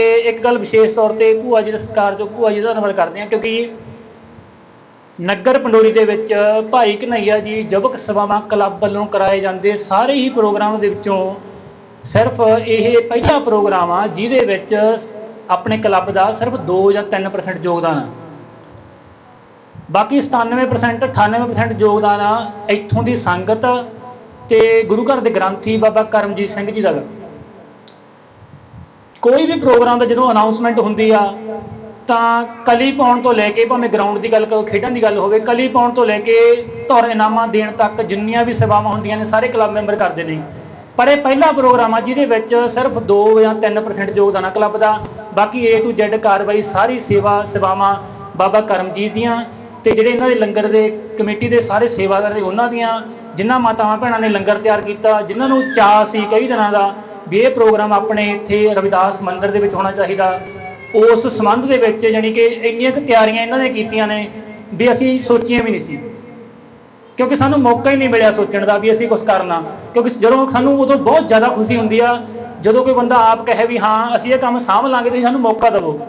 ਤੇ ਇੱਕ ਗੱਲ ਵਿਸ਼ੇਸ਼ ਤੌਰ ਤੇ ਭੂਆ ਜੀ ਦਾ ਸਤਿਕਾਰ ਜੋ ਭੂਆ ਜੀ ਦਾ ਧੰਨਵਾਦ ਕਰਦੇ ਹਾਂ, ਕਿਉਂਕਿ ਨਗਰ ਪੰਡੋਰੀ ਦੇ ਵਿੱਚ ਭਾਈ ਕਨਈਆ ਜੀ ਜਬਕ ਸਭਾਵਾਂ ਕਲੱਬ ਵੱਲੋਂ ਕਰਾਏ ਜਾਂਦੇ ਸਾਰੇ ਹੀ ਪ੍ਰੋਗਰਾਮ ਦੇ ਵਿੱਚੋਂ ਸਿਰਫ ਇਹ ਪਹਿਲਾ ਪ੍ਰੋਗਰਾਮ ਆ, ਜਿਹਦੇ ਵਿੱਚ ਆਪਣੇ ਕਲੱਬ ਦਾ ਸਿਰਫ 2 ਜਾਂ 3% ਯੋਗਦਾਨ ਆ। ਬਾਕੀ 97% 98% ਯੋਗਦਾਨ ਆ ਇੱਥੋਂ ਦੀ ਸੰਗਤ ਤੇ ਗੁਰੂ ਘਰ ਦੇ ਗ੍ਰੰਥੀ ਬਾਬਾ ਕਰਮਜੀਤ ਸਿੰਘ ਜੀ ਦਾ। ਕੋਈ ਵੀ ਪ੍ਰੋਗਰਾਮ ਦਾ ਜਦੋਂ ਅਨਾਉਂਸਮੈਂਟ ਹੁੰਦੀ ਆ, ਤਾਂ ਕਲੀ ਪਾਉਣ ਤੋਂ ਲੈ ਕੇ ਭਾਵੇਂ ਗਰਾਊਂਡ ਦੀ ਗੱਲ ਕਰੋ ਖੇਡਾਂ ਦੀ ਗੱਲ ਹੋਵੇ, ਕਲੀ ਪਾਉਣ ਤੋਂ ਲੈ ਕੇ ਧੌਰ ਇਨਾਮਾਂ ਦੇਣ ਤੱਕ ਜਿੰਨੀਆਂ ਵੀ ਸੇਵਾਵਾਂ ਹੁੰਦੀਆਂ ਨੇ, ਸਾਰੇ ਕਲੱਬ ਮੈਂਬਰ ਕਰਦੇ ਨੇ। ਪਰ ਇਹ ਪਹਿਲਾ ਪ੍ਰੋਗਰਾਮ ਆ, ਜਿਹਦੇ ਵਿੱਚ ਸਿਰਫ 2 ਜਾਂ 3% ਯੋਗਦਾਨ ਆ ਕਲੱਬ ਦਾ। ਬਾਕੀ A to Z ਕਾਰਵਾਈ ਸਾਰੀ ਸੇਵਾ, ਸੇਵਾਵਾਂ ਬਾਬਾ ਕਰਮਜੀਤ ਦੀਆਂ ਤੇ ਜਿਹੜੇ ਇਹਨਾਂ ਦੇ ਲੰਗਰ ਦੇ ਕਮੇਟੀ ਦੇ ਸਾਰੇ ਸੇਵਾਦਾਰ ਨੇ ਉਹਨਾਂ ਦੀਆਂ, ਜਿਨ੍ਹਾਂ ਮਾਤਾਵਾਂ ਭੈਣਾਂ ਨੇ ਲੰਗਰ ਤਿਆਰ ਕੀਤਾ, ਜਿਨ੍ਹਾਂ ਨੂੰ ਚਾਅ ਸੀ ਕਈ ਦਿਨਾਂ ਦਾ ਵੀ ਇਹ ਪ੍ਰੋਗਰਾਮ ਆਪਣੇ ਇੱਥੇ ਰਵਿਦਾਸ ਮੰਦਿਰ ਦੇ ਵਿੱਚ ਹੋਣਾ ਚਾਹੀਦਾ। ਉਸ ਸੰਬੰਧ ਦੇ ਵਿੱਚ ਯਾਨੀ ਕਿ ਇੰਨੀਆਂ ਕੁ ਤਿਆਰੀਆਂ ਇਹਨਾਂ ਨੇ ਕੀਤੀਆਂ ਨੇ ਵੀ ਅਸੀਂ ਸੋਚੀਆਂ ਵੀ ਨਹੀਂ ਸੀ। ਕਿਉਂਕਿ ਸਾਨੂੰ ਮੌਕਾ ਹੀ ਨਹੀਂ ਮਿਲਿਆ ਸੋਚਣ ਦਾ ਵੀ ਅਸੀਂ ਕੁਝ ਕਰਨਾ। ਕਿਉਂਕਿ ਜਦੋਂ ਸਾਨੂੰ ਉਦੋਂ ਬਹੁਤ ਜ਼ਿਆਦਾ ਖੁਸ਼ੀ ਹੁੰਦੀ ਆ, ਜਦੋਂ ਕੋਈ ਬੰਦਾ ਆਪ ਕਹੇ ਵੀ ਹਾਂ, ਅਸੀਂ ਇਹ ਕੰਮ ਸਾਂਭ ਲਾਂਗੇ, ਤੁਸੀਂ ਸਾਨੂੰ ਮੌਕਾ ਦਿਵੋ।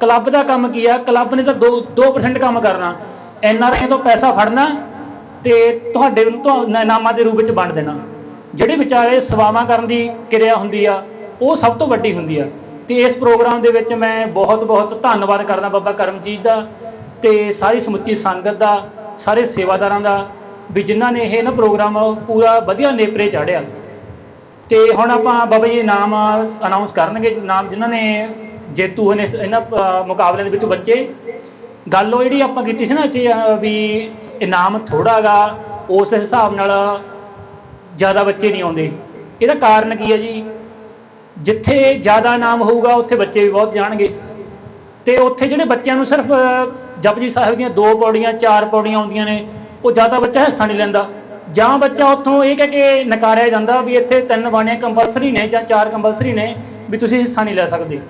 ਕਲੱਬ ਦਾ ਕੰਮ ਕੀ ਆ? ਕਲੱਬ ਨੇ ਤਾਂ 2 2% ਕੰਮ ਕਰਨਾ। ਐਨ ਆਰ ਆਈ ਤੋਂ ਪੈਸਾ ਫੜਨਾ ਤੇ ਤੁਹਾਡੇ ਨੂੰ ਤੁਹਾ- ਇਨਾਮਾਂ ਦੇ ਰੂਪ ਵਿੱਚ ਵੰਡ ਦੇਣਾ। ਜਿਹੜੇ ਵਿਚਾਰੇ ਸੇਵਾਵਾਂ ਕਰਨ ਦੀ ਕਿਰਿਆ ਹੁੰਦੀ ਆ, ਉਹ ਸਭ ਤੋਂ ਵੱਡੀ ਹੁੰਦੀ ਆ। ਤੇ ਇਸ ਪ੍ਰੋਗਰਾਮ ਦੇ ਵਿੱਚ ਮੈਂ ਬਹੁਤ ਬਹੁਤ ਧੰਨਵਾਦ ਕਰਦਾ ਬਾਬਾ ਕਰਮਜੀਤ ਦਾ ਤੇ ਸਾਰੀ ਸਮੁੱਚੀ ਸੰਗਤ ਦਾ, ਸਾਰੇ ਸੇਵਾਦਾਰਾਂ ਦਾ, ਵੀ ਜਿਨ੍ਹਾਂ ਨੇ ਇਹ ਨਾ ਪ੍ਰੋਗਰਾਮ ਪੂਰਾ ਵਧੀਆ ਨੇਪਰੇ ਚਾੜਿਆ ਤੇ ਹੁਣ ਆਪਾਂ ਬਾਬਾ ਜੀ ਨਾਮ ਅਨਾਉਂਸ ਕਰਨਗੇ, ਨਾਮ ਜਿਨ੍ਹਾਂ ਨੇ ਜੇਤੂ ਹੋਏ ਨੇ, ਇਹਨਾਂ ਮੁਕਾਬਲੇ ਦੇ ਵਿੱਚ ਬੱਚੇ। ਗੱਲ ਉਹ ਜਿਹੜੀ ਆਪਾਂ ਕੀਤੀ ਸੀ ਨਾ ਇੱਥੇ ਵੀ ਇਨਾਮ ਥੋੜਾਗਾ ਉਸ ਹਿਸਾਬ ਨਾਲ ਜ਼ਿਆਦਾ ਬੱਚੇ ਨਹੀਂ ਆਉਂਦੇ। ਇਹਦਾ ਕਾਰਨ ਕੀ ਹੈ ਜੀ? ਜਿੱਥੇ ਜ਼ਿਆਦਾ ਇਨਾਮ ਹੋਊਗਾ ਉੱਥੇ ਬੱਚੇ ਵੀ ਬਹੁਤ ਜਾਣਗੇ। ਤੇ ਉੱਥੇ ਜਿਹੜੇ ਬੱਚਿਆਂ ਨੂੰ ਸਿਰਫ ਅ, ਜਪਜੀ ਸਾਹਿਬ ਦੀਆਂ ਦੋ ਪੌੜੀਆਂ ਚਾਰ ਪੌੜੀਆਂ ਆਉਂਦੀਆਂ ਨੇ ਉਹ ਜ਼ਿਆਦਾ ਬੱਚਾ ਹਿੱਸਾ ਨਹੀਂ ਲੈਂਦਾ। ਜਾਂ ਬੱਚਾ ਉੱਥੋਂ ਇਹ ਕਹਿ ਕੇ ਨਕਾਰਿਆ ਜਾਂਦਾ ਵੀ ਇੱਥੇ ਤਿੰਨ ਬਾਣੀਆਂ ਕੰਪਲਸਰੀ ਨੇ ਜਾਂ ਚਾਰ ਕੰਪਲਸਰੀ ਨੇ ਵੀ ਤੁਸੀਂ ਹਿੱਸਾ ਨਹੀਂ ਲੈ ਸਕਦੇ।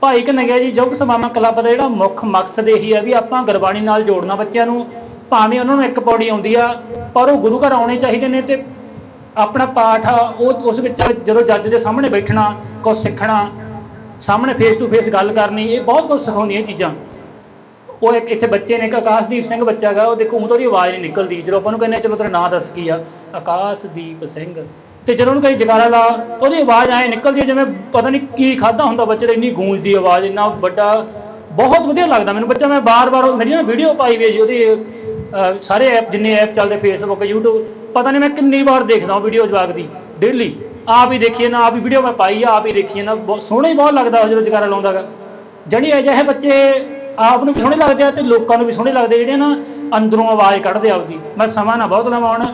ਭਾਈ ਕਨਈਆ ਜੀ ਯੁੱਗ ਸਮਾਮਾ ਕਲੱਬ ਦਾ ਜਿਹੜਾ ਮੁੱਖ ਮਕਸਦ ਇਹੀ ਹੈ ਵੀ ਆਪਾਂ ਗੁਰਬਾਣੀ ਨਾਲ ਜੋੜਨਾ ਬੱਚਿਆਂ ਨੂੰ। ਭਾਵੇਂ ਉਹਨਾਂ ਨੂੰ ਇੱਕ ਪੌੜੀ ਆਉਂਦੀ ਆ ਪਰ ਉਹ ਗੁਰੂ ਘਰ ਆਉਣੇ ਚਾਹੀਦੇ ਨੇ ਤੇ ਆਪਣਾ ਪਾਠ ਆ, ਉਹ ਉਸ ਵਿੱਚ ਜਦੋਂ ਜੱਜ ਦੇ ਸਾਹਮਣੇ ਬੈਠਣਾ ਕੁਝ ਸਿੱਖਣਾ, ਸਾਹਮਣੇ ਫੇਸ ਟੂ ਫੇਸ ਗੱਲ ਕਰਨੀ, ਇਹ ਬਹੁਤ ਕੁਝ ਸਿਖਾਉਂਦੀਆਂ ਚੀਜ਼ਾਂ। ਉਹ ਇੱਕ ਇੱਥੇ ਬੱਚੇ ਨੇ, ਇੱਕ ਆਕਾਸ਼ਦੀਪ ਸਿੰਘ ਬੱਚਾ ਗਾ, ਉਹ ਦੇਖੋ ਉਹ ਉਹਦੀ ਆਵਾਜ਼ ਨਹੀਂ ਨਿਕਲਦੀ। ਜਦੋਂ ਆਪਾਂ ਨੂੰ ਕਹਿੰਦੇ ਚਲੋ ਤੇਰਾ ਨਾਂ ਦੱਸ ਕੀ ਆ? ਆਕਾਸ਼ਦੀਪ ਸਿੰਘ। ਤੇ ਜਦੋਂ ਉਹਨੂੰ ਕਹੀ ਜਗਾਰਾ ਲਾ, ਉਹਦੀ ਆਵਾਜ਼ ਐ ਨਿਕਲਦੀ ਆ, ਜਿਵੇਂ ਪਤਾ ਨਹੀਂ ਕੀ ਖਾਦਾ ਹੁੰਦਾ ਬੱਚੇ ਦਾ, ਇੰਨੀ ਗੂੰਜਦੀ ਆਵਾਜ਼, ਇੰਨਾ ਵੱਡਾ, ਬਹੁਤ ਵਧੀਆ ਲੱਗਦਾ ਮੈਨੂੰ। ਬੱਚਾ ਮੈਂ ਬਾਰ-ਬਾਰ, ਮੇਰੀਆਂ ਵੀਡੀਓ ਪਾਈ ਵੀ ਜੀ, ਉਹਦੀ ਸਾਰੇ ਐਪ, ਜਿੰਨੇ ਐਪ ਚੱਲਦੇ ਫੇਸਬੁੱਕ YouTube ਪਤਾ ਨਹੀਂ ਮੈਂ ਕਿੰਨੀ ਵਾਰ ਦੇਖਦਾ ਵੀਡੀਓ ਜਵਾਗ ਦੀ ਡੇਲੀ ਆਪ ਹੀ ਦੇਖੀਏ ਨਾ, ਆਪ ਹੀ ਵੀਡੀਓ ਮੈਂ ਪਾਈ ਆ, ਆਪ ਹੀ ਦੇਖੀਏ ਨਾ ਸੋਹਣਾ ਹੀ ਬਹੁਤ ਲੱਗਦਾ ਉਹ ਜਦੋਂ ਜਗਾਰਾ ਲਾਉਂਦਾਗਾ ਜਿਹੜੀ ਅਜਿਹੇ ਬੱਚੇ ਆਪ ਨੂੰ ਵੀ ਸੋਹਣੇ ਲੱਗਦੇ ਆ ਤੇ ਲੋਕਾਂ ਨੂੰ ਵੀ ਸੋਹਣੇ ਲੱਗਦੇ ਜਿਹੜੇ ਨਾ ਅੰਦਰੋਂ ਆਵਾਜ਼ ਕੱਢਦੇ ਆਪਦੀ। ਮੈਂ ਸਮਾਂ ਨਾ ਬਹੁਤ ਲਵਾਉਣ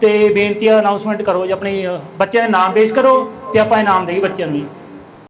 ਤੇ ਬੇਨਤੀ ਆ ਅਨਾਉਂਸਮੈਂਟ ਕਰੋ ਜੀ, ਆਪਣੀ ਬੱਚਿਆਂ ਦੇ ਨਾਮ ਪੇਸ਼ ਕਰੋ ਤੇ ਆਪਾਂ ਇਨਾਮ ਦੇਈਏ ਬੱਚਿਆਂ ਨੂੰ